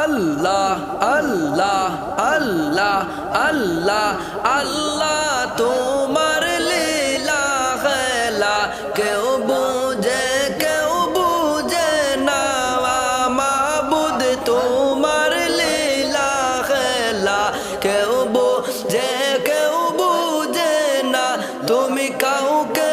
আল্লাহ আল্লাহ আল্লাহ আল্লাহ আল্লাহ, তোমার লীলা খেলা। কেউ বুঝে কেউ বুঝে না মাবুদ তোমার লীলা খেলা। কেউ বুঝে কেউ বুঝে না, তুমি কাউকে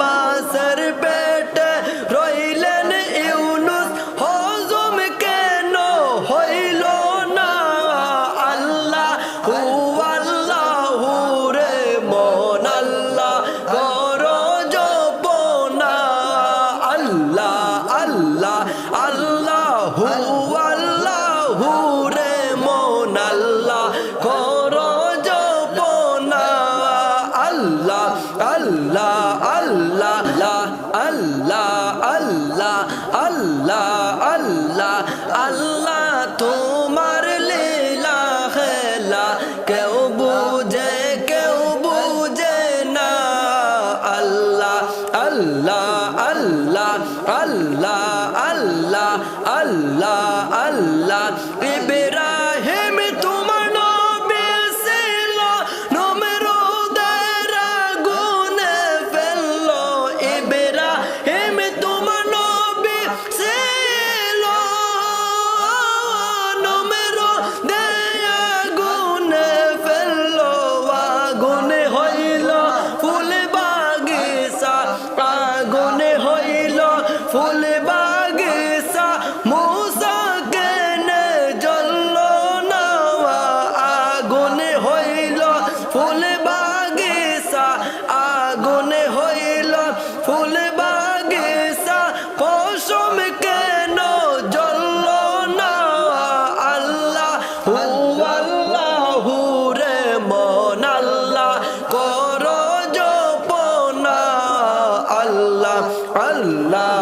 মাসের পেটে রইলেন ইউনুস, হজম কেন হইল না? আল্লাহ, হু আল্লাহ হু রে মন, আল্লাহ কর জপনা আল্লাহ আল্লাহ আল্লাহ, হু আল্লাহ হু রে মন, আল্লাহ কর আল্লাহ আল্লাহ আল্লাহ আল্লাহ। Allah.